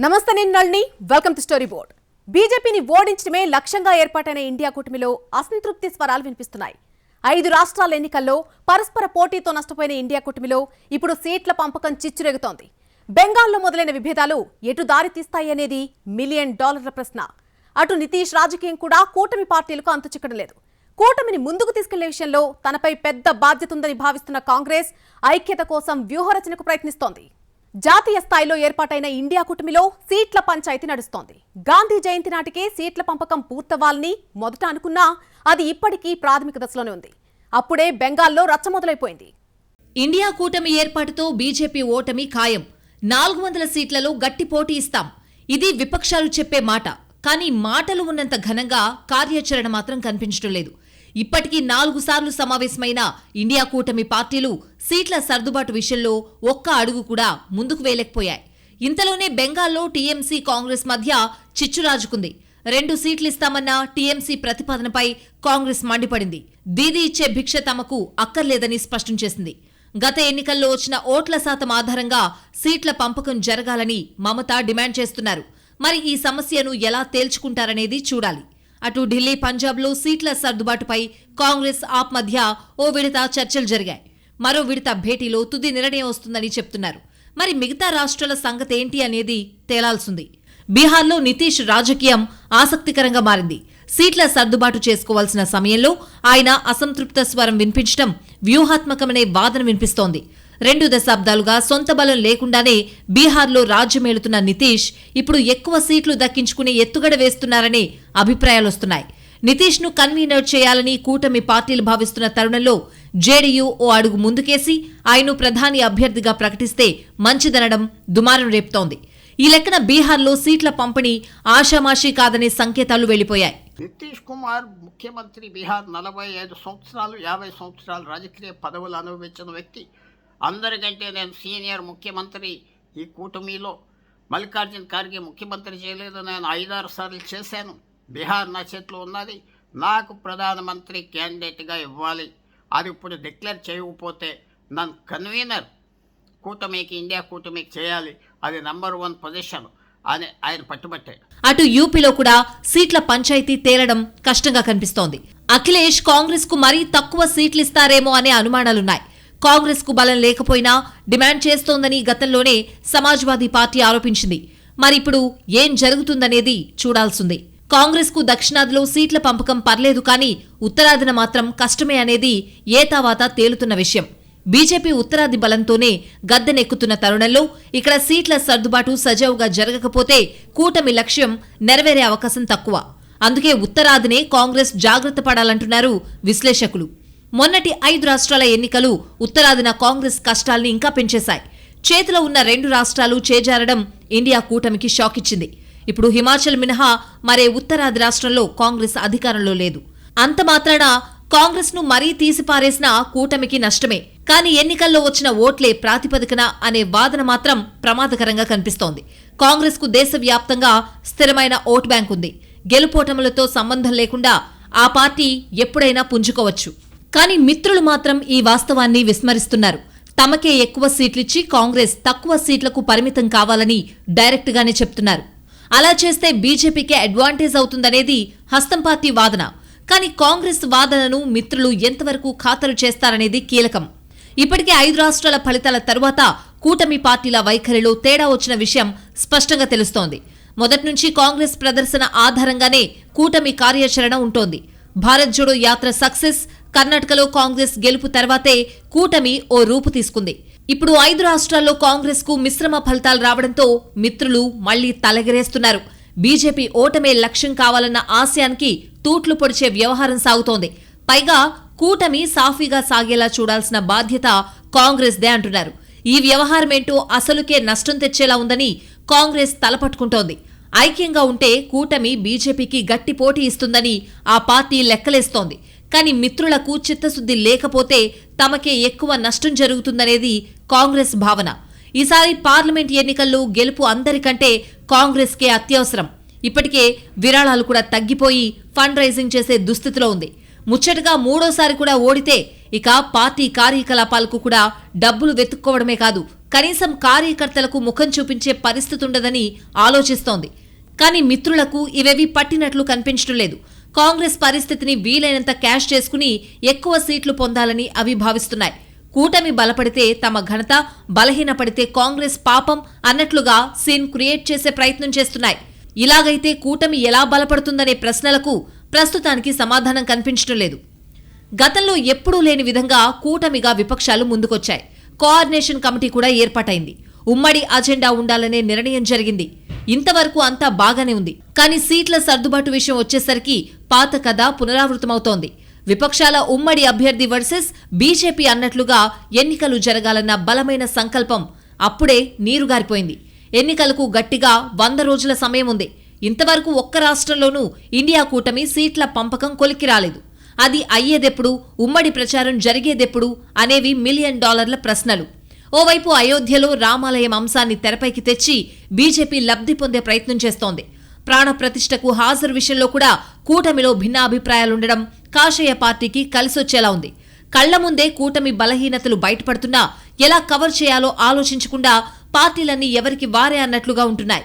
నమస్తే నేను Nalini. Welcome to story board బీజేపీని ఓడించడమే లక్ష్యంగా ఏర్పాటైన ఇండియా కూటమిలో అసంతృప్తి స్వరాలు వినిపిస్తున్నాయి. ఐదు రాష్ట్రాల ఎన్నికల్లో పరస్పర పోటీతో నష్టపోయిన ఇండియా కూటమిలో ఇప్పుడు సీట్ల పంపకం చిచ్చురేగుతోంది. బెంగాల్లో మొదలైన విభేదాలు ఎటు దారి తీస్తాయనేది మిలియన్ డాలర్ల ప్రశ్న. అటు నితీష్ రాజకీయం కూడా కూటమి పార్టీలకు అంతు చిక్కడం లేదు. కూటమిని ముందుకు తీసుకెళ్ళే విషయంలో తనపై పెద్ద బాధ్యత ఉందని భావిస్తున్న కాంగ్రెస్ ఐక్యత కోసం వ్యూహరచనకు ప్రయత్నిస్తోంది. జాతీయ స్థాయిలో ఏర్పాటైన ఇండియా కూటమిలో సీట్ల పంచాయతీ నడుస్తోంది. గాంధీ జయంతి నాటికే సీట్ల పంపకం పూర్తవ్వాలని మొదట అనుకున్నా అది ఇప్పటికీ ప్రాథమిక దశలోనే ఉంది. అప్పుడే బెంగాల్లో రచ్చ మొదలైపోయింది. ఇండియా కూటమి ఏర్పాటుతో బీజేపీ ఓటమి ఖాయం. నాలుగు వందల సీట్లలో గట్టి పోటీ ఇస్తాం. ఇది విపక్షాలు చెప్పే మాట. కానీ మాటలు ఉన్నంత ఘనంగా కార్యాచరణ మాత్రం కనిపించడం లేదు. ఇప్పటికీ నాలుగు సార్లు సమావేశమైన ఇండియా కూటమి పార్టీలు సీట్ల సర్దుబాటు విషయంలో ఒక్క అడుగు కూడా ముందుకు వేయలేకపోయాయి. ఇంతలోనే బెంగాల్లో టీఎంసీ కాంగ్రెస్ మధ్య చిచ్చురాజుకుంది రెండు సీట్లు ఇస్తామన్న టీఎంసీ ప్రతిపాదనపై కాంగ్రెస్ మండిపడింది. దీది ఇచ్చే భిక్ష తమకు అక్కర్లేదని స్పష్టం చేసింది. గత ఎన్నికల్లో వచ్చిన ఓట్ల శాతం ఆధారంగా సీట్ల పంపకం జరగాలని మమత డిమాండ్ చేస్తున్నారు. మరి ఈ సమస్యను ఎలా తేల్చుకుంటారనేది చూడాలి. అటు ఢిల్లీ పంజాబ్లో సీట్ల సర్దుబాటుపై కాంగ్రెస్ ఆప్ మధ్య ఓ విడత చర్చలు జరిగాయి. మరో విడత భేటీలో తుది నిర్ణయం వస్తుందని చెప్తున్నారు. మరి మిగతా రాష్ట్రాల సంగతి ఏంటి అనేది తేలాల్సింది. బీహార్లో నితీష్ రాజకీయం ఆసక్తికరంగా మారింది. సీట్ల సర్దుబాటు చేసుకోవాల్సిన సమయంలో ఆయన అసంతృప్త స్వరం వినిపించడం వ్యూహాత్మకమనే వాదన వినిపిస్తోంది. రెండు దశాబ్దాలుగా సొంత బలం లేకుండానే బీహార్లో రాజ్యమేలుతున్న నితీష్ ఇప్పుడు ఎక్కువ సీట్లు దక్కించుకునే ఎత్తుగడ వేస్తున్నారనే అభిప్రాయాలొస్తున్నాయి నితీష్ను కన్వీనర్ చేయాలని కూటమి పార్టీలు భావిస్తున్న తరుణంలో జేడీయూ ఓ అడుగు ముందుకేసి ఆయన్ను ప్రధాని అభ్యర్థిగా ప్రకటిస్తే మంచిదనడం దుమారం రేపుతోంది. ఈ లెక్కన బీహార్లో సీట్ల పంపిణీ ఆషామాషీ కాదనే సంకేతాలు వెళ్ళిపోయాయి నితీష్ కుమార్ ముఖ్యమంత్రి బీహార్ నలభై ఐదు సంవత్సరాలు యాభై సంవత్సరాలు రాజకీయ పదవులు అనుభవించిన వ్యక్తి. అందరికంటే నేను సీనియర్ ముఖ్యమంత్రి ఈ కూటమిలో. మల్లికార్జున ఖార్గే ముఖ్యమంత్రి చేయలేదు నేను ఐదారు సార్లు చేశాను. బీహార్ నా చేతిలో ఉన్నది. నాకు ప్రధానమంత్రి క్యాండిడేట్గా ఇవ్వాలి. అది ఇప్పుడు డిక్లేర్ చేయకపోతే నన్ను కన్వీనర్ కూటమికి ఇండియా కూటమికి చేయాలి. అది నంబర్ వన్ పొజిషన్ అని ఆయన పట్టుబట్టాడు అటు యూపీలో కూడా సీట్ల పంచాయతీ తేలడం కష్టంగా కనిపిస్తోంది. అఖిలేష్ కాంగ్రెస్కు మరీ తక్కువ సీట్లు ఇస్తారేమో అనే అనుమానాలున్నాయి. కాంగ్రెస్కు బలం లేకపోయినా డిమాండ్ చేస్తోందని గతంలోనే సమాజ్వాదీ పార్టీ ఆరోపించింది. మరిప్పుడు ఏం జరుగుతుందనేది చూడాల్సింది. కాంగ్రెస్కు దక్షిణాదిలో సీట్ల పంపకం పర్లేదు కానీ ఉత్తరాదిన మాత్రం కష్టమే అనేది ఏతావాత తేలుతున్న విషయం. బీజేపీ ఉత్తరాది బలంతోనే గద్దెనెక్కుతున్న తరుణంలో ఇక్కడ సీట్ల సర్దుబాటు సజావుగా జరగకపోతే కూటమి లక్ష్యం నెరవేరే అవకాశం తక్కువ. అందుకే ఉత్తరాదినే కాంగ్రెస్ జాగ్రత్త పడాలంటున్నారు విశ్లేషకులు. మొన్నటి ఐదు రాష్ట్రాల ఎన్నికలు ఉత్తరాదిన కాంగ్రెస్ కష్టాల్ని ఇంకా పెంచేశాయి. చేతిలో ఉన్న రెండు రాష్ట్రాలు చేజారడం ఇండియా కూటమికి షాక్ ఇచ్చింది. ఇప్పుడు హిమాచల్ మినహా మరే ఉత్తరాది రాష్ట్రంలో కాంగ్రెస్ అధికారంలో లేదు. అంత మాత్రాన కాంగ్రెస్ను మరీ తీసిపారేసిన కూటమికి నష్టమే. కానీ ఎన్నికల్లో వచ్చిన ఓట్లే ప్రాతిపదికన అనే వాదన మాత్రం ప్రమాదకరంగా కనిపిస్తోంది. కాంగ్రెస్కు దేశవ్యాప్తంగా స్థిరమైన ఓట్ బ్యాంక్ ఉంది. గెలుపోటములతో సంబంధం లేకుండా ఆ పార్టీ ఎప్పుడైనా పుంజుకోవచ్చు. కానీ మిత్రులు మాత్రం ఈ వాస్తవాన్ని విస్మరిస్తున్నారు. తమకే ఎక్కువ సీట్లిచ్చి కాంగ్రెస్ తక్కువ సీట్లకు పరిమితం కావాలని డైరెక్ట్గానే చెప్తున్నారు. అలా చేస్తే బీజేపీకే అడ్వాంటేజ్ అవుతుందనేది హస్తం పార్టీ వాదన. కానీ కాంగ్రెస్ వాదనను మిత్రులు ఎంతవరకు ఖాతరు చేస్తారనేది కీలకం. ఇప్పటికే ఐదు రాష్ట్రాల ఫలితాల తరువాత కూటమి పార్టీల వైఖరిలో తేడా వచ్చిన విషయం స్పష్టంగా తెలుస్తోంది. మొదటి నుంచి కాంగ్రెస్ ప్రదర్శన ఆధారంగానే కూటమి కార్యాచరణ ఉంటోంది. భారత్ జోడో యాత్ర సక్సెస్ కర్ణాటకలో కాంగ్రెస్ గెలుపు తర్వాతే కూటమి ఓ రూపు తీసుకుంది. ఇప్పుడు ఐదు రాష్ట్రాల్లో కాంగ్రెస్కు మిశ్రమ ఫలితాలు రావడంతో మిత్రులు మళ్ళీ తలగిరేస్తున్నారు. బీజేపీ ఓటమే లక్ష్యం కావాలన్న ఆశయానికి తూట్లు పొడిచే వ్యవహారం సాగుతోంది. పైగా కూటమి సాఫీగా సాగేలా చూడాల్సిన బాధ్యత కాంగ్రెస్దే అంటున్నారు. ఈ వ్యవహారమేంటో అసలుకే నష్టం తెచ్చేలా ఉందని కాంగ్రెస్ తలపట్టుకుంటోంది. ఐక్యంగా ఉంటే కూటమి బీజేపీకి గట్టి పోటీ ఇస్తుందని ఆ పార్టీ లెక్కలేస్తోంది. కానీ మిత్రులకు చిత్తశుద్ధి లేకపోతే తమకే ఎక్కువ నష్టం జరుగుతుందనేది కాంగ్రెస్ భావన. ఈసారి పార్లమెంట్ ఎన్నికల్లో గెలుపు అందరికంటే కాంగ్రెస్కే అత్యవసరం. ఇప్పటికే విరాళాలు కూడా తగ్గిపోయి ఫండ్ రైజింగ్ చేసే దుస్థితిలో ఉంది. ముచ్చటగా మూడోసారి కూడా ఓడితే ఇక పార్టీ కార్యకలాపాలకు కూడా డబ్బులు వెతుక్కోవడమే కాదు కనీసం కార్యకర్తలకు ముఖం చూపించే పరిస్థితి ఉండదని ఆలోచిస్తోంది. కానీ మిత్రులకు ఇవేవి పట్టినట్లు కనిపించడం లేదు. కాంగ్రెస్ పరిస్థితిని వీలైనంత క్యాష్ చేసుకుని ఎక్కువ సీట్లు పొందాలని అవి భావిస్తున్నాయి. కూటమి బలపడితే తమ ఘనత బలహీనపడితే కాంగ్రెస్ పాపం అన్నట్లుగా సీన్ క్రియేట్ చేసే ప్రయత్నం చేస్తున్నాయి. ఇలాగైతే కూటమి ఎలా బలపడుతుందనే ప్రశ్నలకు ప్రస్తుతానికి సమాధానం కనిపించడం లేదు. గతంలో ఎప్పుడూ లేని విధంగా కూటమిగా విపక్షాలు ముందుకొచ్చాయి. కోఆర్డినేషన్ కమిటీ కూడా ఏర్పాటైంది. ఉమ్మడి అజెండా ఉండాలనే నిర్ణయం జరిగింది. ఇంతవరకు అంతా బాగానే ఉంది. కానీ సీట్ల సర్దుబాటు విషయం వచ్చేసరికి పాత కథ పునరావృతమవుతోంది. విపక్షాల ఉమ్మడి అభ్యర్థి వర్సెస్ బీజేపీ అన్నట్లుగా ఎన్నికలు జరగాలన్న బలమైన సంకల్పం అప్పుడే నీరుగారిపోయింది ఎన్నికలకు గట్టిగా వంద రోజుల సమయం ఉంది. ఇంతవరకు ఒక్క రాష్ట్రంలోనూ ఇండియా కూటమి సీట్ల పంపకం కొలికి రాలేదు. అది అయ్యేదెప్పుడు ఉమ్మడి ప్రచారం జరిగేదెప్పుడు అనేవి మిలియన్ డాలర్ల ప్రశ్నలు. ఓవైపు అయోధ్యలో రామాలయం అంశాన్ని తెరపైకి తెచ్చి బీజేపీ లబ్ధి పొందే ప్రయత్నం చేస్తోంది. ప్రాణప్రతిష్టకు హాజరు విషయంలో కూడా కూటమిలో భిన్నాభిప్రాయాలుండడం కాషాయ పార్టీకి కలిసొచ్చేలా ఉంది. కళ్ళ ముందే కూటమి బలహీనతలు బయటపడుతున్నా ఎలా కవర్ చేయాలో ఆలోచించకుండా పార్టీలన్నీ ఎవరికి వారే అన్నట్లుగా ఉంటున్నాయి.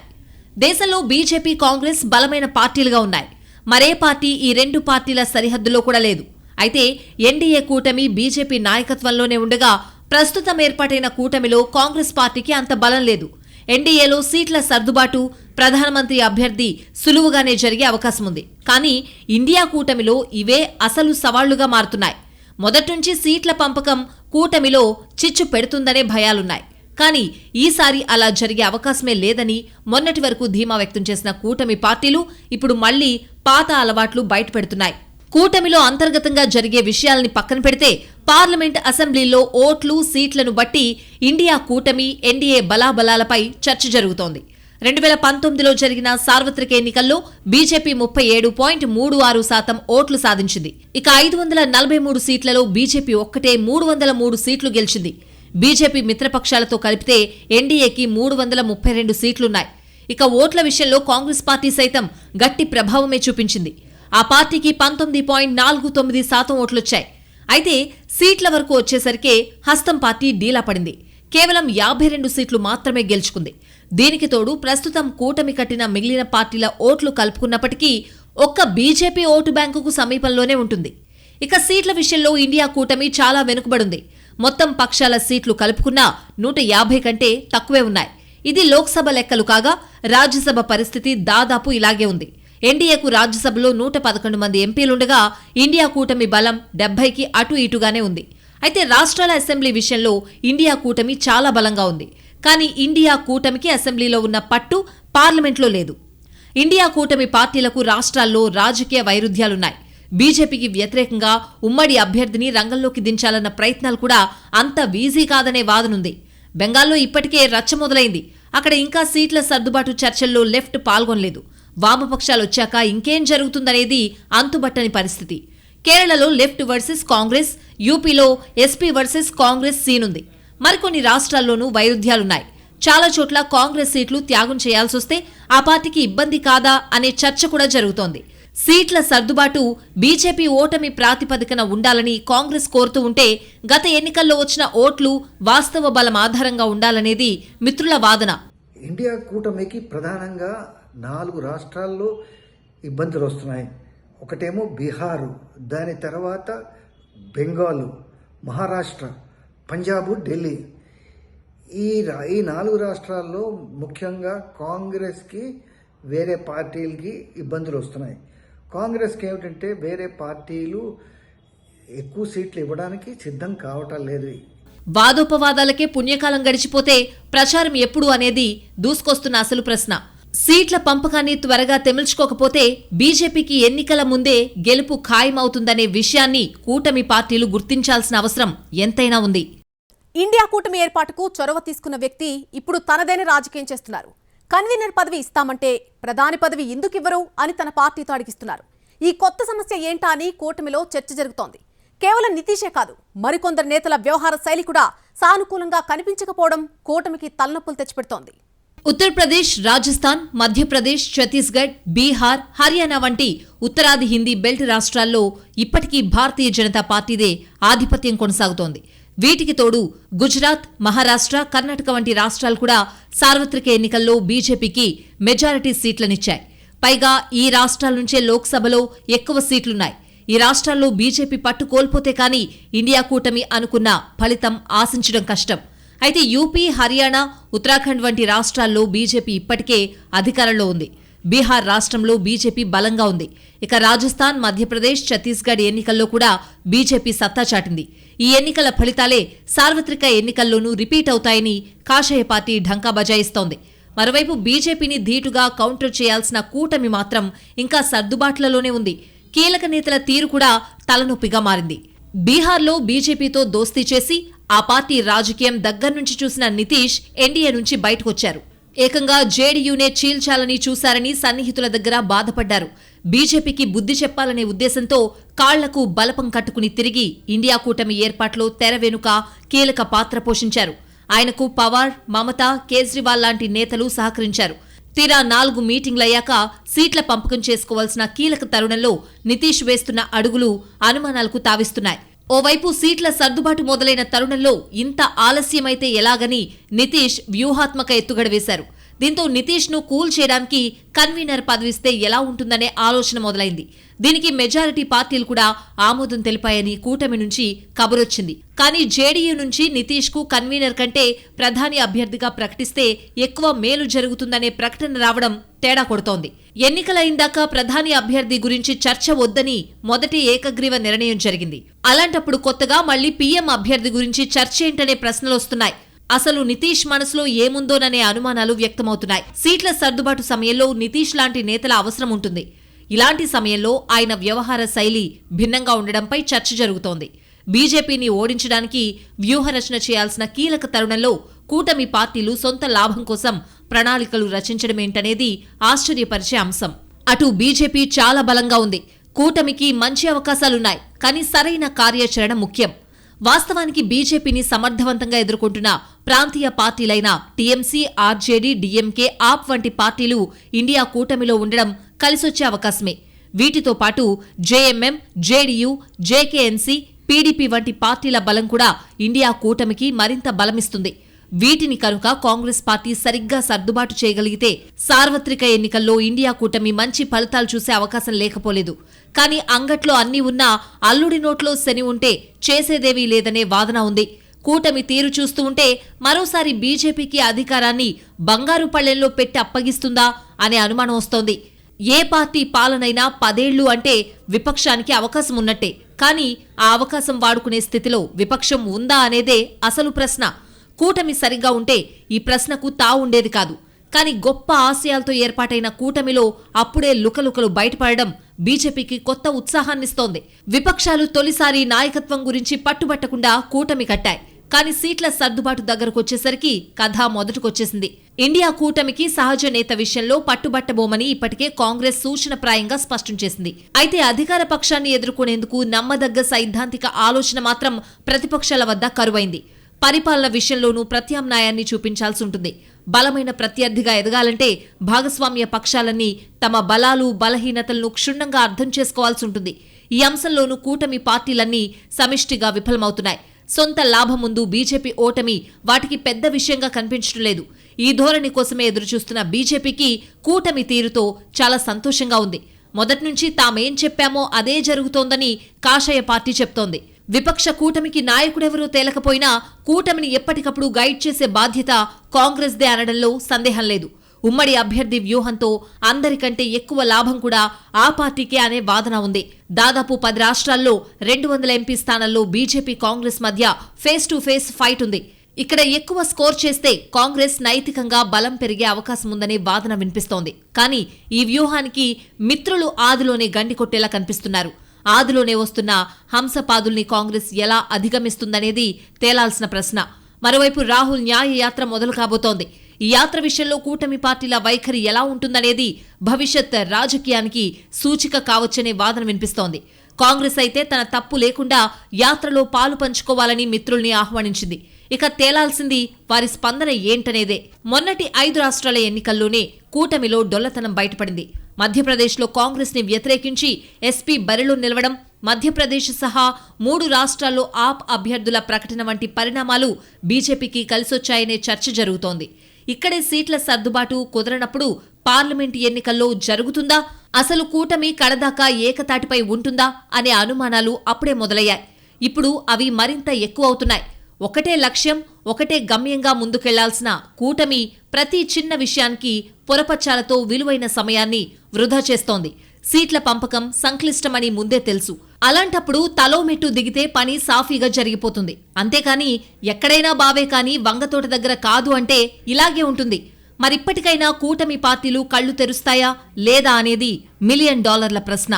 దేశంలో బీజేపీ కాంగ్రెస్ బలమైన పార్టీలుగా ఉన్నాయి. మరే పార్టీ ఈ రెండు పార్టీల సరిహద్దులో కూడా లేదు. అయితే ఎన్డీఏ కూటమి బీజేపీ నాయకత్వంలోనే ఉండగా ప్రస్తుతం ఏర్పాటైన కూటమిలో కాంగ్రెస్ పార్టీకి అంత బలం లేదు. ఎన్డీఏలో సీట్ల సర్దుబాటు ప్రధానమంత్రి అభ్యర్థి సులువుగానే జరిగే అవకాశం ఉంది. కానీ ఇండియా కూటమిలో ఇవే అసలు సవాళ్ళుగా మారుతున్నాయి. మొదట్నుంచి సీట్ల పంపకం కూటమిలో చిచ్చు పెడుతుందనే భయాలున్నాయి. కానీ ఈసారి అలా జరిగే అవకాశమే లేదని మొన్నటి వరకు ధీమా వ్యక్తం చేసిన కూటమి పార్టీలు ఇప్పుడు మళ్ళీ పాత అలవాట్లు బయటపెడుతున్నాయి. కూటమిలో అంతర్గతంగా జరిగే విషయాల్ని పక్కన పెడితే పార్లమెంట్ అసెంబ్లీలో ఓట్లు సీట్లను బట్టి ఇండియా కూటమి ఎన్డీఏ బలాబలాలపై చర్చ జరుగుతోంది. రెండు వేల పంతొమ్మిదిలో జరిగిన సార్వత్రిక ఎన్నికల్లో బీజేపీ ముప్పై ఏడు పాయింట్ మూడు ఆరు శాతం ఓట్లు సాధించింది. ఇక ఐదు వందల నలభై మూడు సీట్లలో బీజేపీ ఒక్కటే మూడు వందల మూడు సీట్లు గెలిచింది. బీజేపీ మిత్రపక్షాలతో కలిపితే ఎన్డీఏకి మూడు వందల ముప్పై రెండు సీట్లున్నాయి. ఇక ఓట్ల విషయంలో కాంగ్రెస్ పార్టీ సైతం గట్టి ప్రభావమే చూపించింది. ఆ పార్టీకి పంతొమ్మిది పాయింట్ నాలుగు తొమ్మిది శాతం ఓట్లొచ్చాయి. అయితే సీట్ల వరకు వచ్చేసరికి హస్తం పార్టీ డీలా పడింది. కేవలం యాభై రెండు సీట్లు మాత్రమే గెలుచుకుంది. దీనికి తోడు ప్రస్తుతం కూటమి కట్టిన మిగిలిన పార్టీల ఓట్లు కలుపుకున్నప్పటికీ ఒక్క బీజేపీ ఓటు బ్యాంకుకు సమీపంలోనే ఉంటుంది. ఇక సీట్ల విషయంలో ఇండియా కూటమి చాలా వెనుకబడింది. మొత్తం పక్షాల సీట్లు కలుపుకున్నా నూట యాభై కంటే తక్కువే ఉన్నాయి. ఇది లోక్సభ లెక్కలు కాగా రాజ్యసభ పరిస్థితి దాదాపు ఇలాగే ఉంది. ఎన్డీఏకు రాజ్యసభలో నూట పదకొండు మంది ఎంపీలుండగా ఇండియా కూటమి బలం డెబ్బైకి అటు ఇటుగానే ఉంది. అయితే రాష్ట్రాల అసెంబ్లీ విషయంలో ఇండియా కూటమి చాలా బలంగా ఉంది. కానీ ఇండియా కూటమికి అసెంబ్లీలో ఉన్న పట్టు పార్లమెంట్లో లేదు. ఇండియా కూటమి పార్టీలకు రాష్ట్రాల్లో రాజకీయ వైరుధ్యాలున్నాయి. బీజేపీకి వ్యతిరేకంగా ఉమ్మడి అభ్యర్థిని రంగంలోకి దించాలన్న ప్రయత్నాలు కూడా అంత వీజీ కాదనే వాదనుంది. బెంగాల్లో ఇప్పటికే రచ్చ మొదలైంది. అక్కడ ఇంకా సీట్ల సర్దుబాటు చర్చల్లో లెఫ్ట్ పాల్గొనలేదు. వామపక్షాలు వచ్చాక ఇంకేం జరుగుతుందనేది అంతుబట్టని పరిస్థితి. కేరళలో లెఫ్ట్ వర్సెస్ కాంగ్రెస్ యూపీలో ఎస్పీ వర్సెస్ కాంగ్రెస్ సీనుంది. మరికొన్ని రాష్ట్రాల్లోనూ వైరుధ్యాలున్నాయి. చాలా చోట్ల కాంగ్రెస్ సీట్లు త్యాగం చేయాల్సొస్తే ఆ పార్టీకి ఇబ్బంది కాదా అనే చర్చ కూడా జరుగుతోంది. సీట్ల సర్దుబాటు బీజేపీ ఓటమి ప్రాతిపదికన ఉండాలని కాంగ్రెస్ కోరుతూ ఉంటే గత ఎన్నికల్లో వచ్చిన ఓట్లు వాస్తవ బలం ఆధారంగా ఉండాలనేది మిత్రుల వాదన. ఇండియా కూటమికి ప్రధానంగా నాలుగు రాష్ట్రాల్లో ఇబ్బందులు వస్తున్నాయి. ఒకటేమో బీహారు దాని తర్వాత బెంగాలు మహారాష్ట్ర పంజాబు ఢిల్లీ. ఈ రా ఈ నాలుగు రాష్ట్రాల్లో ముఖ్యంగా కాంగ్రెస్కి వేరే పార్టీలకి ఇబ్బందులు వస్తున్నాయి. కాంగ్రెస్కి ఏమిటంటే వేరే పార్టీలు ఎక్కువ సీట్లు ఇవ్వడానికి సిద్ధం కావటం లేదు. వాదోపవాదాలకే పుణ్యకాలం గడిచిపోతే ప్రచారం ఎప్పుడు అనేది దూసుకొస్తున్న అసలు ప్రశ్న. సీట్ల పంపకాన్ని త్వరగా తెమిల్చుకోకపోతే బీజేపీకి ఎన్నికల ముందే గెలుపు ఖాయమవుతుందనే విషయాన్ని కూటమి పార్టీలు గుర్తించాల్సిన అవసరం ఎంతైనా ఉంది. ఇండియా కూటమి ఏర్పాటుకు చొరవ తీసుకున్న వ్యక్తి ఇప్పుడు తనదైన రాజకీయం చేస్తున్నారు. కన్వీనర్ పదవి ఇస్తామంటే ప్రధాని పదవి ఎందుకివ్వరు అని తన పార్టీతో అడిగిస్తున్నారు. ఈ కొత్త సమస్య ఏంటా అని కూటమిలో చర్చ జరుగుతోంది. కేవలం నితీషే కాదు మరికొందరు నేతల వ్యవహార శైలి కూడా సానుకూలంగా కనిపించకపోవడం కూటమికి తలనొప్పులు తెచ్చిపెడుతోంది. ఉత్తరప్రదేశ్ రాజస్థాన్ మధ్యప్రదేశ్ ఛత్తీస్గఢ్ బీహార్ హర్యానా వంటి ఉత్తరాది హిందీ బెల్ట్ రాష్ట్రాల్లో ఇప్పటికీ భారతీయ జనతా పార్టీదే ఆధిపత్యం కొనసాగుతోంది. వీటికి తోడు గుజరాత్ మహారాష్ట్ర కర్ణాటక వంటి రాష్ట్రాలు కూడా సార్వత్రిక ఎన్నికల్లో బీజేపీకి మెజారిటీ సీట్లనిచ్చాయి. పైగా ఈ రాష్ట్రాల నుంచే లోక్సభలో ఎక్కువ సీట్లున్నాయి. ఈ రాష్ట్రాల్లో బీజేపీ పట్టు కోల్పోతే కానీ ఇండియా కూటమి అనుకున్న ఫలితం ఆశించడం కష్టం. అయితే యూపీ హర్యానా ఉత్తరాఖండ్ వంటి రాష్ట్రాల్లో బీజేపీ ఇప్పటికే అధికారంలో ఉంది. బీహార్ రాష్ట్రంలో బీజేపీ బలంగా ఉంది. ఇక రాజస్థాన్ మధ్యప్రదేశ్ ఛత్తీస్గఢ్ ఎన్నికల్లో కూడా బీజేపీ సత్తా చాటింది. ఈ ఎన్నికల ఫలితాలే సార్వత్రిక ఎన్నికల్లోనూ రిపీట్ అవుతాయని కాషాయ పార్టీ ఢంకా బజాయిస్తోంది. మరోవైపు బీజేపీని ధీటుగా కౌంటర్ చేయాల్సిన కూటమి మాత్రం ఇంకా సర్దుబాట్లలోనే ఉంది. కీలక నేతల తీరు కూడా తలనొప్పిగా మారింది. బీహార్లో బీజేపీతో దోస్తీ చేసి ఆ పార్టీ రాజకీయం దగ్గర్నుంచి చూసిన నితీష్ ఎన్డీఏ నుంచి బయటకొచ్చారు. ఏకంగా జేడీయూనే చీల్చాలని చూశారని సన్నిహితుల దగ్గర బాధపడ్డారు. బీజేపీకి బుద్ధి చెప్పాలనే ఉద్దేశంతో కాళ్ళకు బలపం కట్టుకుని తిరిగి ఇండియా కూటమి ఏర్పాట్లో తెర వెనుక కీలక పాత్ర పోషించారు. ఆయనకు పవార్ మమత కేజ్రీవాల్ లాంటి నేతలు సహకరించారు. తీరా నాలుగు మీటింగ్లయ్యాక సీట్ల పంపకం చేసుకోవాల్సిన కీలక తరుణంలో నితీష్ వేస్తున్న అడుగులు అనుమానాలకు తావిస్తున్నాయి. ఓవైపు సీట్ల సర్దుబాటు మొదలైన తరుణంలో ఇంత ఆలస్యమైతే ఎలాగని నితీష్ వ్యూహాత్మక ఎత్తుగడ వేశారు. దీంతో నితీష్ను కూల్ చేయడానికి కన్వీనర్ పదవిస్తే ఎలా ఉంటుందనే ఆలోచన మొదలైంది. దీనికి మెజారిటీ పార్టీలు కూడా ఆమోదం తెలిపాయని కూటమి నుంచి కబురొచ్చింది. కానీ జేడీయూ నుంచి నితీష్కు కన్వీనర్ కంటే ప్రధాని అభ్యర్థిగా ప్రకటిస్తే ఎక్కువ మేలు జరుగుతుందనే ప్రకటన రావడం తేడా కొడుతోంది. ఎన్నికలైందాక ప్రధాని అభ్యర్థి గురించి చర్చ వద్దని మొదటి ఏకగ్రీవ నిర్ణయం జరిగింది. అలాంటప్పుడు కొత్తగా మళ్ళీ పీఎం అభ్యర్థి గురించి చర్చ ఏంటనే ప్రశ్నలొస్తున్నాయి అసలు నితీష్ మనసులో ఏముందోననే అనుమానాలు వ్యక్తమవుతున్నాయి. సీట్ల సర్దుబాటు సమయంలో నితీష్ లాంటి నేతల అవసరం ఉంటుంది. ఇలాంటి సమయంలో ఆయన వ్యవహార శైలి భిన్నంగా ఉండడంపై చర్చ జరుగుతోంది. బీజేపీని ఓడించడానికి వ్యూహరచన చేయాల్సిన కీలక తరుణంలో కూటమి పార్టీలు సొంత లాభం కోసం ప్రణాళికలు రచించడమేంటనేది ఆశ్చర్యపరిచే అంశం. అటు బీజేపీ చాలా బలంగా ఉంది. కూటమికి మంచి అవకాశాలున్నాయి. కానీ సరైన కార్యాచరణ ముఖ్యం. వాస్తవానికి బీజేపీని సమర్థవంతంగా ఎదుర్కొంటున్న ప్రాంతీయ పార్టీలైన టీఎంసీ ఆర్జేడీ డీఎంకే ఆప్ వంటి పార్టీలు ఇండియా కూటమిలో ఉండడం కలిసొచ్చే అవకాశమే. వీటితో పాటు జేఎంఎం జేడీయూ జేకేఎన్సీ పీడీపీ వంటి పార్టీల బలం కూడా ఇండియా కూటమికి మరింత బలమిస్తుంది. వీటిని కనుక కాంగ్రెస్ పార్టీ సరిగ్గా సర్దుబాటు చేయగలిగితే సార్వత్రిక ఎన్నికల్లో ఇండియా కూటమి మంచి ఫలితాలు చూసే అవకాశం లేకపోలేదు. కానీ అంగట్లో అన్నీ ఉన్నా అల్లుడి నోట్లో శని ఉంటే చేసేదేవీ లేదనే వాదన ఉంది. కూటమి తీరు చూస్తూ ఉంటే మరోసారి బీజేపీకి అధికారాన్ని బంగారు పళ్ళెంలో పెట్టి అప్పగిస్తుందా అనే అనుమానం వస్తోంది. ఏ పార్టీ పాలనైనా పదేళ్ళు అంటే విపక్షానికి అవకాశం ఉన్నట్టే. కానీ ఆ అవకాశం వాడుకునే స్థితిలో విపక్షం ఉందా అనేదే అసలు ప్రశ్న. కూటమి సరిగ్గా ఉంటే ఈ ప్రశ్నకు తావుండేది కాదు. కానీ గొప్ప ఆశయాలతో ఏర్పాటైన కూటమిలో అప్పుడే లుకలుకలు బయటపడడం బీజేపీకి కొత్త ఉత్సాహాన్నిస్తోంది. విపక్షాలు తొలిసారి నాయకత్వం గురించి పట్టుబట్టకుండా కూటమి కట్టాయి. కానీ సీట్ల సర్దుబాటు దగ్గరకొచ్చేసరికి కథ మొదటికొచ్చేసింది. ఇండియా కూటమికి సహజ నేత విషయంలో పట్టుబట్టబోమని ఇప్పటికే కాంగ్రెస్ సూచనప్రాయంగా స్పష్టం చేసింది. అయితే అధికార పక్షాన్ని ఎదుర్కొనేందుకు నమ్మదగ్గ సైద్ధాంతిక ఆలోచన మాత్రం ప్రతిపక్షాల వద్ద కరువైంది. పరిపాలన విషయంలోనూ ప్రత్యామ్నాయాన్ని చూపించాల్సి ఉంటుంది. బలమైన ప్రత్యర్థిగా ఎదగాలంటే భాగస్వామ్య పక్షాలన్నీ తమ బలాలు బలహీనతలను క్షుణ్ణంగా అర్థం చేసుకోవాల్సి ఉంటుంది. ఈ అంశంలోనూ కూటమి పార్టీలన్నీ సమిష్టిగా విఫలమవుతున్నాయి. సొంత లాభం ముందు బీజేపీ ఓటమి వాటికి పెద్ద విషయంగా కనిపించడం లేదు. ఈ ధోరణి కోసమే ఎదురుచూస్తున్న బీజేపీకి కూటమి తీరుతో చాలా సంతోషంగా ఉంది. మొదట్నుంచి తామేం చెప్పామో అదే జరుగుతోందని కాషాయ పార్టీ చెప్తోంది. విపక్ష కూటమికి నాయకుడెవరూ తేలకపోయినా కూటమిని ఎప్పటికప్పుడు గైడ్ చేసే బాధ్యత కాంగ్రెస్దే అనడంలో సందేహం లేదు. ఉమ్మడి అభ్యర్థి వ్యూహంతో అందరికంటే ఎక్కువ లాభం కూడా ఆ పార్టీకే అనే వాదన ఉంది. దాదాపు పది రాష్ట్రాల్లో రెండు వందల ఎంపీ స్థానాల్లో బీజేపీ కాంగ్రెస్ మధ్య ఫేస్ టు ఫేస్ ఫైట్ ఉంది. ఇక్కడ ఎక్కువ స్కోర్ చేస్తే కాంగ్రెస్ నైతికంగా బలం పెరిగే అవకాశం ఉందనే వాదన వినిపిస్తోంది. కానీ ఈ వ్యూహానికి మిత్రులు ఆదిలోనే గండి కొట్టేలా కనిపిస్తున్నారు. ఆదిలోనే వస్తున్న హంసపాదుల్ని కాంగ్రెస్ ఎలా అధిగమిస్తుందనేది తేలాల్సిన ప్రశ్న. మరోవైపు రాహుల్ న్యాయ యాత్ర మొదలు కాబోతోంది. ఈ యాత్ర విషయంలో కూటమి పార్టీల వైఖరి ఎలా ఉంటుందనేది భవిష్యత్ రాజకీయానికి సూచిక కావచ్చనే వాదన వినిపిస్తోంది. కాంగ్రెస్ అయితే తన తప్పు లేకుండా యాత్రలో పాలు పంచుకోవాలని మిత్రుల్ని ఆహ్వానించింది. ఇక తేలాల్సింది వారి స్పందన ఏంటనేదే. మొన్నటి ఐదు రాష్ట్రాల ఎన్నికల్లోనే కూటమిలో డొల్లతనం బయటపడింది. మధ్యప్రదేశ్లో కాంగ్రెస్ని వ్యతిరేకించి ఎస్పీ బరిలో నిలవడం మధ్యప్రదేశ్ సహా మూడు రాష్ట్రాల్లో ఆప్ అభ్యర్థుల ప్రకటన వంటి పరిణామాలు బీజేపీకి కలిసొచ్చాయనే చర్చ జరుగుతోంది. ఇక్కడే సీట్ల సర్దుబాటు కుదరనప్పుడు పార్లమెంటు ఎన్నికల్లో జరుగుతుందా? అసలు కూటమి కడదాకా ఏకతాటిపై ఉంటుందా? అనే అనుమానాలు అప్పుడే మొదలయ్యాయి. ఇప్పుడు అవి మరింత ఎక్కువ అవుతున్నాయి ఒకటే లక్ష్యం ఒకటే గమ్యంగా ముందుకెళ్ళాల్సిన కూటమి ప్రతి చిన్న విషయానికి పొరపచ్చాలతో విలువైన సమయాన్ని వృధా చేస్తోంది. సీట్ల పంపకం సంక్లిష్టమని ముందే తెలుసు. అలాంటప్పుడు తలో మెట్టు దిగితే పని సాఫీగా జరిగిపోతుంది. అంతేకాని ఎక్కడైనా బావే కాని వంగతోట దగ్గర కాదు అంటే ఇలాగే ఉంటుంది. మరిప్పటికైనా కూటమి పార్టీలు కళ్ళు తెరుస్తాయా లేదా అనేది మిలియన్ డాలర్ల ప్రశ్న.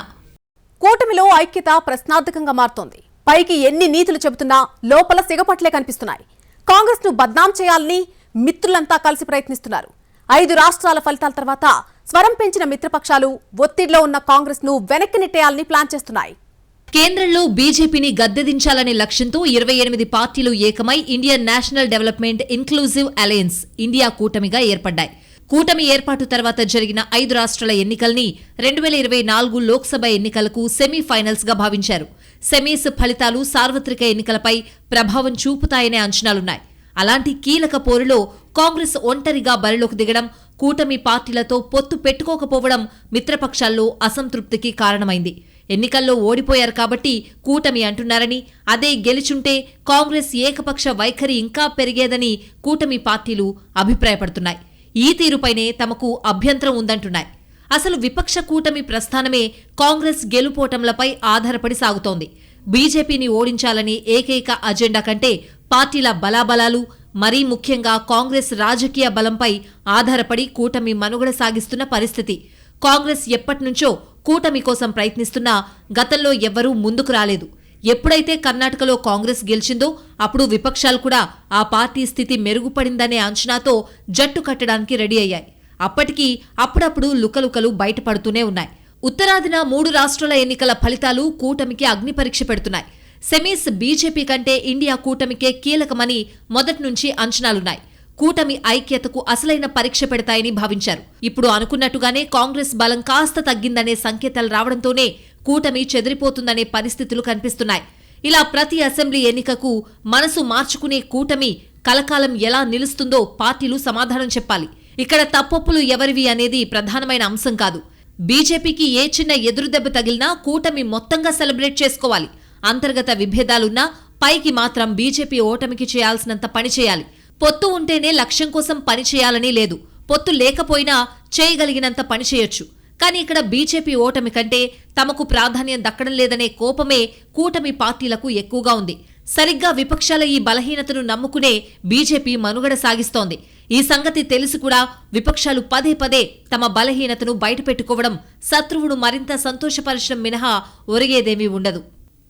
కూటమిలో ఐక్యత ప్రశ్నార్థకంగా మారుతోంది. పైకి ఎన్ని నీతులు చెబుతున్నా లోపల సిగపట్లే కనిపిస్తున్నాయి. కాంగ్రెస్ను బద్నాం చేయాలని మిత్రులంతా కలిసి ప్రయత్నిస్తున్నారు. ఐదు రాష్ట్రాల ఫలితాల తర్వాత స్వరం పెంచిన మిత్రపక్షాలు ఒత్తిడిలో ఉన్న కాంగ్రెస్ను వెనక్కి నెట్టేయాలని ప్లాన్ చేస్తున్నాయి. కేంద్రంలో బీజేపీని గద్దెదించాలనే లక్ష్యంతో ఇరవై ఎనిమిది పార్టీలు ఏకమై Indian National Development Inclusive Alliance India కూటమిగా ఏర్పడ్డాయి. కూటమి ఏర్పాటు తర్వాత జరిగిన ఐదు రాష్ట్రాల ఎన్నికల్ని రెండు వేల ఇరవై నాలుగు లోక్సభ ఎన్నికలకు సెమీఫైనల్స్గా భావించారు. సెమీస్ ఫలితాలు సార్వత్రిక ఎన్నికలపై ప్రభావం చూపుతాయనే అంచనాలున్నాయి. అలాంటి కీలక పోరులో కాంగ్రెస్ ఒంటరిగా బరిలోకి దిగడం కూటమి పార్టీలతో పొత్తు పెట్టుకోకపోవడం మిత్రపక్షాల్లో అసంతృప్తికి కారణమైంది. ఎన్నికల్లో ఓడిపోయారు కాబట్టి కూటమి అంటున్నారని అదే గెలిచుంటే కాంగ్రెస్ ఏకపక్ష వైఖరి ఇంకా పెరిగేదని కూటమి పార్టీలు అభిప్రాయపడుతున్నాయి. ఈ తీరుపైనే తమకు అభ్యంతరం ఉందంటున్నాయి. అసలు విపక్ష కూటమి ప్రస్థానమే కాంగ్రెస్ గెలుపోటంలపై ఆధారపడి సాగుతోంది. బీజేపీని ఓడించాలని ఏకైక అజెండా కంటే పార్టీల బలాబలాలు మరీ ముఖ్యంగా కాంగ్రెస్ రాజకీయ బలంపై ఆధారపడి కూటమి మనుగడ సాగిస్తున్న పరిస్థితి. కాంగ్రెస్ ఎప్పటినుంచో కూటమి కోసం ప్రయత్నిస్తున్నా గతంలో ఎవ్వరూ ముందుకు రాలేదు. ఎప్పుడైతే కర్ణాటకలో కాంగ్రెస్ గెలిచిందో అప్పుడు విపక్షాలు కూడా ఆ పార్టీ స్థితి మెరుగుపడిందనే అంచనాతో జట్టు కట్టడానికి రెడీ అయ్యాయి. అప్పటికీ అప్పుడప్పుడు లుకలుకలు బయటపడుతూనే ఉన్నాయి. ఉత్తరాదిన మూడు రాష్ట్రాల ఎన్నికల ఫలితాలు కూటమికి అగ్నిపరీక్ష పెడుతున్నాయి. సెమీస్ బీజేపీ కంటే ఇండియా కూటమికే కీలకమని మొదటి నుంచి అంచనాలున్నాయి. కూటమి ఐక్యతకు అసలైన పరీక్ష పెడతాయని భావించారు. ఇప్పుడు అనుకున్నట్టుగానే కాంగ్రెస్ బలం కాస్త తగ్గిందనే సంకేతాలు రావడంతోనే కూటమి చెదిరిపోతుందనే పరిస్థితులు కనిపిస్తున్నాయి. ఇలా ప్రతి అసెంబ్లీ ఎన్నికకు మనసు మార్చుకునే కూటమి కలకాలం ఎలా నిలుస్తుందో పార్టీలు సమాధానం చెప్పాలి. ఇక్కడ తప్పొప్పులు ఎవరివి అనేది ప్రధానమైన అంశం కాదు. బీజేపీకి ఏ చిన్న ఎదురుదెబ్బ తగిలినా కూటమి మొత్తంగా సెలబ్రేట్ చేసుకోవాలి. అంతర్గత విభేదాలున్నా పైకి మాత్రం బీజేపీ ఓటమికి చేయాల్సినంత పని చేయాలి. పొత్తు ఉంటేనే లక్ష్యం కోసం పని చేయాలని లేదు. పొత్తు లేకపోయినా చేయగలిగినంత పని చేయొచ్చు. కానీ ఇక్కడ బీజేపీ ఓటమి కంటే తమకు ప్రాధాన్యం దక్కడం లేదనే కోపమే కూటమి పార్టీలకు ఎక్కువగా ఉంది. సరిగ్గా విపక్షాల ఈ బలహీనతను నమ్ముకునే బీజేపీ మనుగడ సాగిస్తోంది. ఈ సంగతి తెలిసి కూడా విపక్షాలు పదే పదే తమ బలహీనతను బయటపెట్టుకోవడం శత్రువును మరింత సంతోషపరచడం మినహా ఒరిగేదేమీ ఉండదు.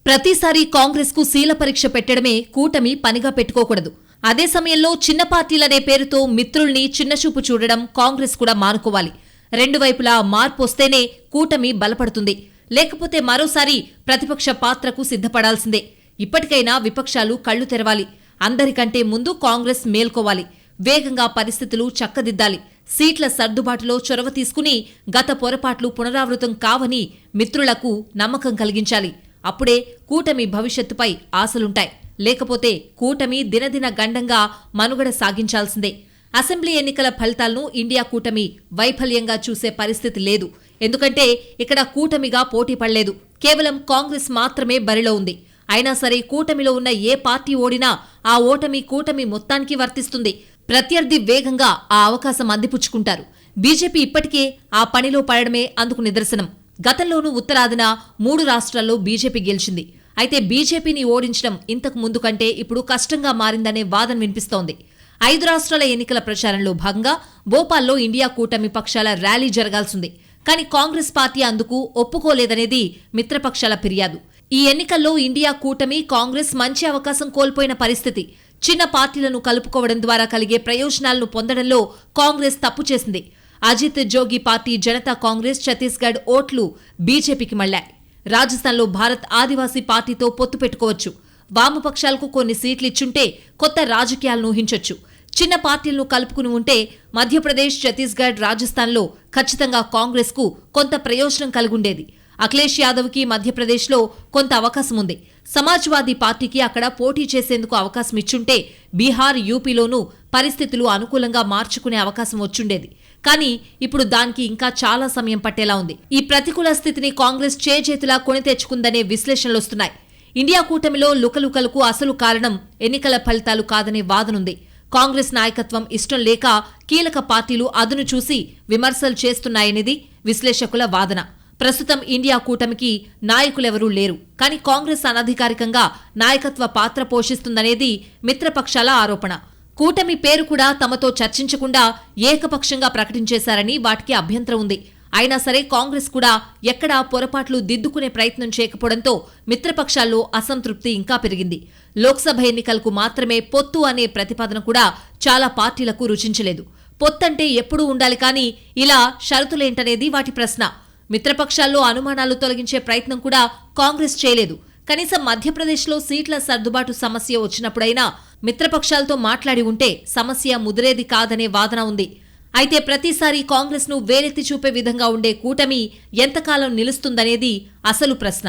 ప్రతిసారి కాంగ్రెస్కు శీల పరీక్ష పెట్టడమే కూటమి పనిగా పెట్టుకోకూడదు. అదే సమయంలో చిన్న పార్టీలనే పేరుతో మిత్రుల్ని చిన్నచూపు చూడడం కాంగ్రెస్ కూడా మానుకోవాలి. రెండు వైపులా మార్పు వస్తేనే కూటమి బలపడుతుంది. లేకపోతే మరోసారి ప్రతిపక్ష పాత్రకు సిద్ధపడాల్సిందే. ఇప్పటికైనా విపక్షాలు కళ్ళు తెరవాలి. అందరికంటే ముందు కాంగ్రెస్ మేల్కోవాలి. వేగంగా పరిస్థితులు చక్కదిద్దాలి. సీట్ల సర్దుబాటులో చొరవ తీసుకుని గత పొరపాట్లు పునరావృతం కావని మిత్రులకు నమ్మకం కలిగించాలి. అప్పుడే కూటమి భవిష్యత్తుపై ఆశలుంటాయి. లేకపోతే కూటమి దినదిన గండంగా మనుగడ సాగించాల్సిందే. అసెంబ్లీ ఎన్నికల ఫలితాలను ఇండియా కూటమి వైఫల్యంగా చూసే పరిస్థితి లేదు. ఎందుకంటే ఇక్కడ కూటమిగా పోటీ పడలేదు. కేవలం కాంగ్రెస్ మాత్రమే బరిలో ఉంది. అయినా సరే కూటమిలో ఉన్న ఏ పార్టీ ఓడినా ఆ ఓటమి కూటమి మొత్తానికి వర్తిస్తుంది. ప్రత్యర్థి వేగంగా ఆ అవకాశం అందిపుచ్చుకుంటారు. బీజేపీ ఇప్పటికే ఆ పనిలో పడడమే అందుకు నిదర్శనం. గతంలోనూ ఉత్తరాదిన మూడు రాష్ట్రాల్లో బీజేపీ గెలిచింది. అయితే బీజేపీని ఓడించడం ఇంతకు ముందు కంటే ఇప్పుడు కష్టంగా మారిందనే వాదన వినిపిస్తోంది. ఐదు రాష్ట్రాల ఎన్నికల ప్రచారంలో భాగంగా భోపాల్లో ఇండియా కూటమి పక్షాల ర్యాలీ జరగాల్సింది. కానీ కాంగ్రెస్ పార్టీ అందుకు ఒప్పుకోలేదనేది మిత్రపక్షాల ఫిర్యాదు. ఈ ఎన్నికల్లో ఇండియా కూటమి కాంగ్రెస్ మంచి అవకాశం కోల్పోయిన పరిస్థితి. చిన్న పార్టీలను కలుపుకోవడం ద్వారా కలిగే ప్రయోజనాలను పొందడంలో కాంగ్రెస్ తప్పు చేసింది. అజిత్ జోగి పార్టీ జనతా కాంగ్రెస్ ఛత్తీస్గఢ్ ఓట్లు బీజేపీకి మళ్ళాయి రాజస్థాన్లో భారత్ ఆదివాసీ పార్టీతో పొత్తు పెట్టుకోవచ్చు. వామపక్షాలకు కొన్ని సీట్లు ఇచ్చుంటే కొత్త రాజకీయాలను ఊహించొచ్చు. చిన్న పార్టీలను కలుపుకుని ఉంటే మధ్యప్రదేశ్ ఛత్తీస్గఢ్ రాజస్థాన్లో ఖచ్చితంగా కాంగ్రెస్కు కొంత ప్రయోజనం కలిగుండేది. అఖిలేష్ యాదవ్కి మధ్యప్రదేశ్లో కొంత అవకాశం ఉంది సమాజ్వాదీ పార్టీకి అక్కడ పోటీ చేసేందుకు అవకాశం ఇచ్చుంటే బీహార్ యూపీలోనూ పరిస్థితులు అనుకూలంగా మార్చుకునే అవకాశం వచ్చుండేది. కానీ ఇప్పుడు దానికి ఇంకా చాలా సమయం పట్టేలా ఉంది. ఈ ప్రతికూల స్థితిని కాంగ్రెస్ చేజేతులా కొని తెచ్చుకుందనే విశ్లేషణలొస్తున్నాయి ఇండియా కూటమిలో లుకలుకలకు అసలు కారణం ఎన్నికల ఫలితాలు కాదనే వాదనుంది. కాంగ్రెస్ నాయకత్వం ఇష్టం లేక కీలక పార్టీలు అదును చూసి విమర్శలు చేస్తున్నాయనేది విశ్లేషకుల వాదన. ప్రస్తుతం ఇండియా కూటమికి నాయకులెవరూ లేరు. కానీ కాంగ్రెస్ అనధికారికంగా నాయకత్వ పాత్ర పోషిస్తుందనేది మిత్రపక్షాల ఆరోపణ. కూటమి పేరు కూడా తమతో చర్చించకుండా ఏకపక్షంగా ప్రకటించేశారని వాటికి అభ్యంతరం ఉంది. అయినా సరే కాంగ్రెస్ కూడా ఎక్కడా పొరపాట్లు దిద్దుకునే ప్రయత్నం చేయకపోవడంతో మిత్రపక్షాల్లో అసంతృప్తి ఇంకా పెరిగింది. లోక్సభ ఎన్నికలకు మాత్రమే పొత్తు అనే ప్రతిపాదన కూడా చాలా పార్టీలకు రుచించలేదు. పొత్తంటే ఎప్పుడూ ఉండాలి కానీ ఇలా షరతులేంటనేది వాటి ప్రశ్న. మిత్రపక్షాల్లో అనుమానాలు తొలగించే ప్రయత్నం కూడా కాంగ్రెస్ చేయలేదు. కనీసం మధ్యప్రదేశ్లో సీట్ల సర్దుబాటు సమస్య వచ్చినప్పుడైనా మిత్రపక్షాలతో మాట్లాడి ఉంటే సమస్య ముదిరేది కాదనే వాదన ఉంది. అయితే ప్రతిసారి కాంగ్రెస్ను వేలెత్తి చూపే విధంగా ఉండే కూటమి ఎంతకాలం నిలుస్తుందనేది అసలు ప్రశ్న.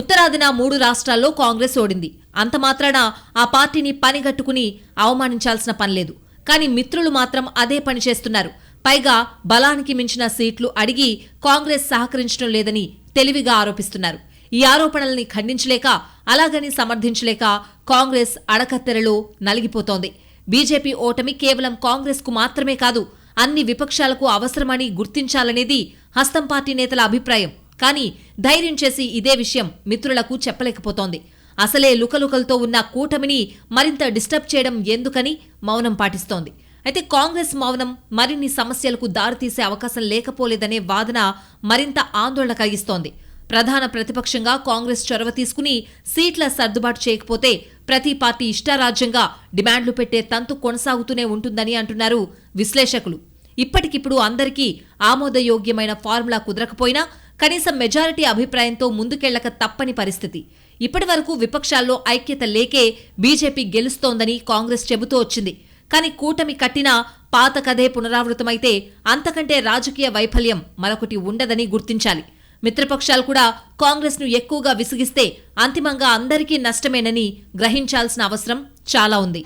ఉత్తరాదిన మూడు రాష్ట్రాల్లో కాంగ్రెస్ ఓడింది. అంత మాత్రాన ఆ పార్టీని పనిగట్టుకుని అవమానించాల్సిన పనిలేదు కానీ మిత్రులు మాత్రం అదే పని చేస్తున్నారు. పైగా బలానికి మించిన సీట్లు అడిగి కాంగ్రెస్ సహకరించడం లేదని తెలివిగా ఆరోపిస్తున్నారు. ఈ ఆరోపణల్ని ఖండించలేక అలాగని సమర్థించలేక కాంగ్రెస్ అడకత్తెరలో నలిగిపోతోంది. బీజేపీ ఓటమి కేవలం కాంగ్రెస్కు మాత్రమే కాదు అన్ని విపక్షాలకు అవసరమని గుర్తించాలనేది హస్తం పార్టీ నేతల అభిప్రాయం. కానీ ధైర్యం చేసి ఇదే విషయం మిత్రులకు చెప్పలేకపోతోంది. అసలే లుకలుకలతో ఉన్న కూటమిని మరింత డిస్టర్బ్ చేయడం ఎందుకని మౌనం పాటిస్తోంది. అయితే కాంగ్రెస్ మౌనం మరిన్ని సమస్యలకు దారితీసే అవకాశం లేకపోలేదనే వాదన మరింత ఆందోళన కలిగిస్తోంది ప్రధాన ప్రతిపక్షంగా కాంగ్రెస్ చొరవ తీసుకుని సీట్ల సర్దుబాటు చేయకపోతే ప్రతి పార్టీ ఇష్టారాజ్యంగా డిమాండ్లు పెట్టే తంతు కొనసాగుతూనే ఉంటుందని అంటున్నారు విశ్లేషకులు. ఇప్పటికిప్పుడు అందరికీ ఆమోదయోగ్యమైన ఫార్ములా కుదరకపోయినా కనీసం మెజారిటీ అభిప్రాయంతో ముందుకెళ్ళక తప్పని పరిస్థితి. ఇప్పటి వరకు విపక్షాల్లో ఐక్యత లేకే బీజేపీ గెలుస్తోందని కాంగ్రెస్ చెబుతూ వచ్చింది. కానీ కూటమి కట్టినా పాత కథే పునరావృతమైతే అంతకంటే రాజకీయ వైఫల్యం మరొకటి ఉండదని గుర్తించాలి. మిత్రపక్షాలు కూడా కాంగ్రెస్ను ఎక్కువగా విసిగిస్తే అంతిమంగా అందరికీ నష్టమేనని గ్రహించాల్సిన అవసరం చాలా ఉంది.